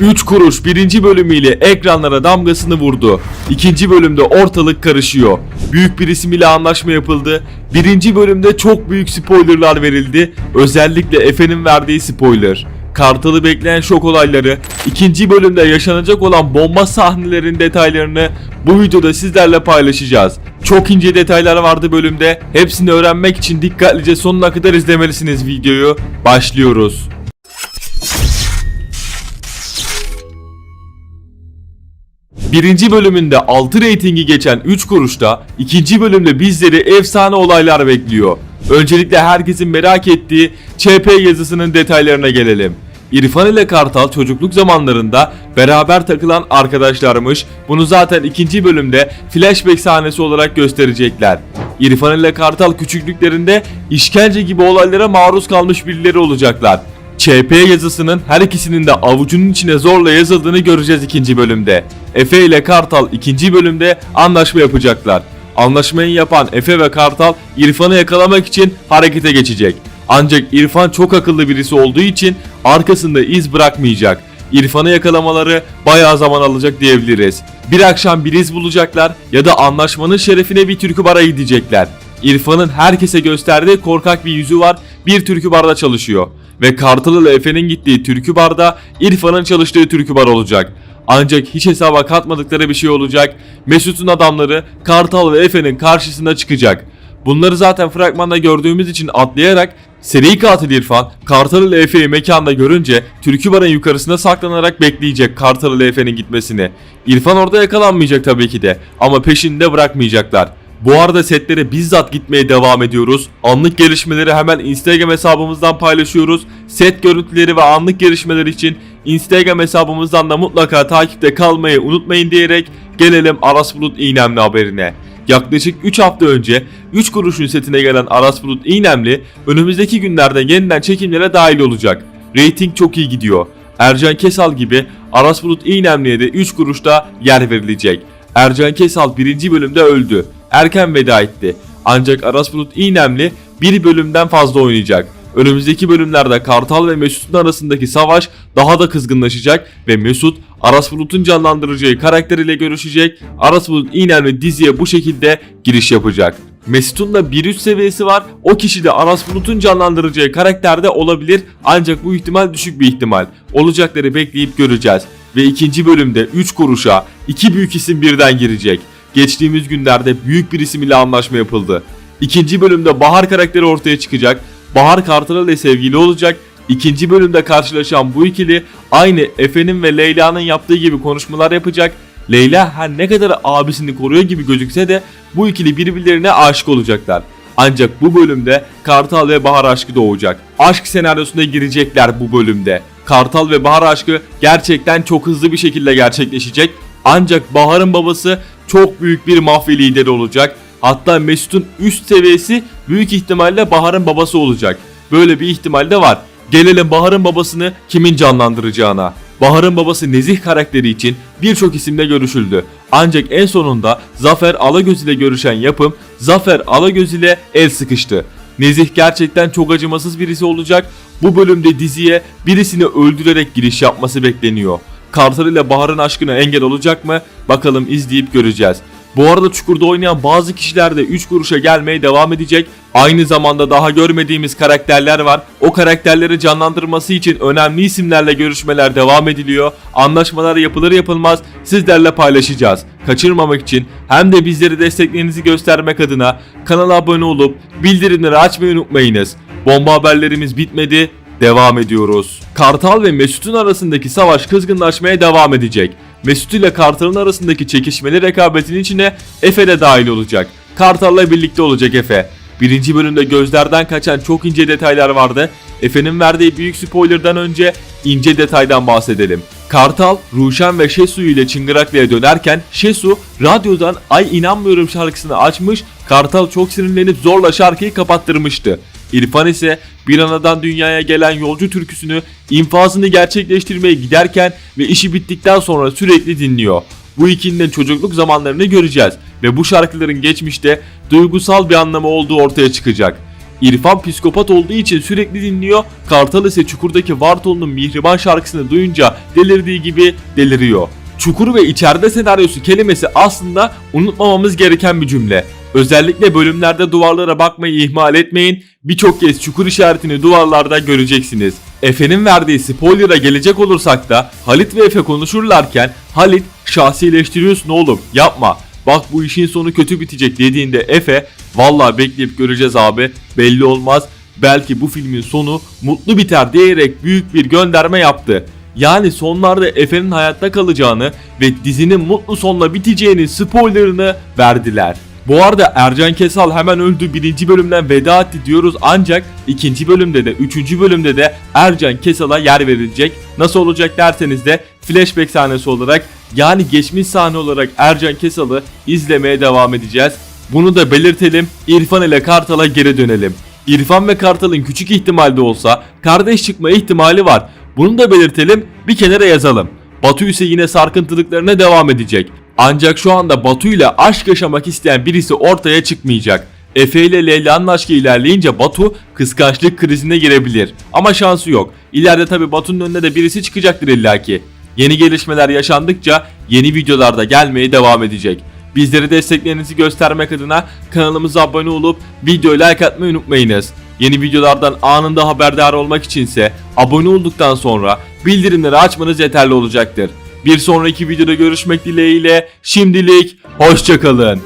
3 kuruş birinci bölümüyle ekranlara damgasını vurdu. İkinci bölümde ortalık karışıyor. Büyük bir isim ile anlaşma yapıldı. Birinci bölümde çok büyük spoilerlar verildi. Özellikle Efe'nin verdiği spoiler. Kartal'ı bekleyen şok olayları, ikinci bölümde yaşanacak olan bomba sahnelerin detaylarını bu videoda sizlerle paylaşacağız. Çok ince detaylar vardı bölümde. Hepsini öğrenmek için dikkatlice sonuna kadar izlemelisiniz videoyu. Başlıyoruz. Birinci bölümünde 6 reytingi geçen 3 kuruşta ikinci bölümde bizleri efsane olaylar bekliyor. Öncelikle herkesin merak ettiği ÇP yazısının detaylarına gelelim. İrfan ile Kartal çocukluk zamanlarında beraber takılan arkadaşlarmış. Bunu zaten ikinci bölümde flashback sahnesi olarak gösterecekler. İrfan ile Kartal küçüklüklerinde işkence gibi olaylara maruz kalmış birileri olacaklar. ÇP yazısının her ikisinin de avucunun içine zorla yazıldığını göreceğiz ikinci bölümde. Efe ile Kartal ikinci bölümde anlaşma yapacaklar. Anlaşmayı yapan Efe ve Kartal İrfan'ı yakalamak için harekete geçecek. Ancak İrfan çok akıllı birisi olduğu için arkasında iz bırakmayacak. İrfan'ı yakalamaları bayağı zaman alacak diyebiliriz. Bir akşam bir iz bulacaklar ya da anlaşmanın şerefine bir türkü bara gidecekler. İrfan'ın herkese gösterdiği korkak bir yüzü var bir türkü barda çalışıyor. Ve Kartal ile Efe'nin gittiği türkü barda İrfan'ın çalıştığı türkü bar olacak. Ancak hiç hesaba katmadıkları bir şey olacak. Mesut'un adamları Kartal ve Efe'nin karşısına çıkacak. Bunları zaten fragmanda gördüğümüz için atlayarak seri katil İrfan Kartal ile Efe'yi mekanda görünce türkü barın yukarısına saklanarak bekleyecek Kartal ile Efe'nin gitmesini. İrfan orada yakalanmayacak tabii ki de ama peşinde bırakmayacaklar. Bu arada setlere bizzat gitmeye devam ediyoruz. Anlık gelişmeleri hemen Instagram hesabımızdan paylaşıyoruz. Set görüntüleri ve anlık gelişmeler için Instagram hesabımızdan da mutlaka takipte kalmayı unutmayın diyerek gelelim Aras Bulut İğnemli haberine. Yaklaşık 3 hafta önce 3 kuruşun setine gelen Aras Bulut İğnemli önümüzdeki günlerde yeniden çekimlere dahil olacak. Rating çok iyi gidiyor. Ercan Kesal gibi Aras Bulut İğnemli'ye de 3 kuruşta yer verilecek. Ercan Kesal birinci bölümde öldü. Erken veda etti. Ancak Aras Bulut İğnemli bir bölümden fazla oynayacak. Önümüzdeki bölümlerde Kartal ve Mesut'un arasındaki savaş daha da kızgınlaşacak ve Mesut Aras Bulut'un canlandıracağı karakter ile görüşecek. Aras Bulut İğnemli diziye bu şekilde giriş yapacak. Mesut'un da bir üst seviyesi var. O kişi de Aras Bulut'un canlandıracağı karakterde olabilir. Ancak bu ihtimal düşük bir ihtimal. Olacakları bekleyip göreceğiz. Ve ikinci bölümde 3 kuruşa iki büyük isim birden girecek. Geçtiğimiz günlerde büyük bir isim ile anlaşma yapıldı. İkinci bölümde Bahar karakteri ortaya çıkacak. Bahar Kartal ile sevgili olacak. İkinci bölümde karşılaşan bu ikili aynı Efe'nin ve Leyla'nın yaptığı gibi konuşmalar yapacak. Leyla her ne kadar abisini koruyor gibi gözükse de bu ikili birbirlerine aşık olacaklar. Ancak bu bölümde Kartal ve Bahar aşkı doğacak. Aşk senaryosuna girecekler bu bölümde. Kartal ve Bahar aşkı gerçekten çok hızlı bir şekilde gerçekleşecek. Ancak Bahar'ın babası çok büyük bir mafya lideri olacak. Hatta Mesut'un üst seviyesi büyük ihtimalle Bahar'ın babası olacak. Böyle bir ihtimal de var. Gelelim Bahar'ın babasını kimin canlandıracağına. Bahar'ın babası Nezih karakteri için birçok isimle görüşüldü. Ancak en sonunda Zafer Alagöz ile görüşen yapım Zafer Alagöz ile el sıkıştı. Nezih gerçekten çok acımasız birisi olacak. Bu bölümde diziye birisini öldürerek giriş yapması bekleniyor. Kartal ile Bahar'ın aşkına engel olacak mı? Bakalım izleyip göreceğiz. Bu arada Çukur'da oynayan bazı kişiler de 3 kuruşa gelmeye devam edecek. Aynı zamanda daha görmediğimiz karakterler var. O karakterleri canlandırması için önemli isimlerle görüşmeler devam ediliyor. Anlaşmalar yapılır yapılmaz sizlerle paylaşacağız. Kaçırmamak için hem de bizleri desteklerinizi göstermek adına kanala abone olup bildirimleri açmayı unutmayınız. Bomba haberlerimiz bitmedi. Devam ediyoruz. Kartal ve Mesut'un arasındaki savaş kızgınlaşmaya devam edecek. Mesut ile Kartal'ın arasındaki çekişmeli rekabetin içine Efe de dahil olacak. Kartal'la birlikte olacak Efe. Birinci bölümde gözlerden kaçan çok ince detaylar vardı. Efe'nin verdiği büyük spoilerdan önce ince detaydan bahsedelim. Kartal, Ruşen ve Şesu ile Çıngıraklı'ya dönerken Şesu radyodan Ay inanmıyorum şarkısını açmış, Kartal çok sinirlenip zorla şarkıyı kapattırmıştı. İrfan ise bir anadan dünyaya gelen yolcu türküsünü infazını gerçekleştirmeye giderken ve işi bittikten sonra sürekli dinliyor. Bu ikilinin çocukluk zamanlarını göreceğiz ve bu şarkıların geçmişte duygusal bir anlamı olduğu ortaya çıkacak. İrfan psikopat olduğu için sürekli dinliyor. Kartal ise Çukur'daki Vartolu'nun Mihriban şarkısını duyunca delirdiği gibi deliriyor. Çukur ve içeride senaryosu kelimesi aslında unutmamamız gereken bir cümle. Özellikle bölümlerde duvarlara bakmayı ihmal etmeyin. Birçok kez çukur işaretini duvarlarda göreceksiniz. Efe'nin verdiği spoiler'a gelecek olursak da Halit ve Efe konuşurlarken Halit şahsileştiriyorsun oğlum yapma. Bak bu işin sonu kötü bitecek dediğinde Efe vallahi bekleyip göreceğiz abi belli olmaz. Belki bu filmin sonu mutlu biter diyerek büyük bir gönderme yaptı. Yani sonlarda Efe'nin hayatta kalacağını ve dizinin mutlu sonla biteceğini spoilerını verdiler. Bu arada Ercan Kesal hemen öldü birinci bölümden veda etti diyoruz ancak ikinci bölümde de üçüncü bölümde de Ercan Kesal'a yer verilecek. Nasıl olacak derseniz de flashback sahnesi olarak yani geçmiş sahne olarak Ercan Kesal'ı izlemeye devam edeceğiz. Bunu da belirtelim İrfan ile Kartal'a geri dönelim. İrfan ve Kartal'ın küçük ihtimalde olsa kardeş çıkma ihtimali var. Bunu da belirtelim bir kenara yazalım. Batu ise yine sarkıntılıklarına devam edecek. Ancak şu anda Batu ile aşk yaşamak isteyen birisi ortaya çıkmayacak. Efe ile Leyla'nın aşkı ilerleyince Batu kıskançlık krizine girebilir. Ama şansı yok. İleride tabi Batu'nun önüne de birisi çıkacaktır illaki. Yeni gelişmeler yaşandıkça yeni videolarda gelmeye devam edecek. Bizleri desteklerinizi göstermek adına kanalımıza abone olup videoyu like atmayı unutmayınız. Yeni videolardan anında haberdar olmak içinse abone olduktan sonra bildirimleri açmanız yeterli olacaktır. Bir sonraki videoda görüşmek dileğiyle şimdilik hoşçakalın.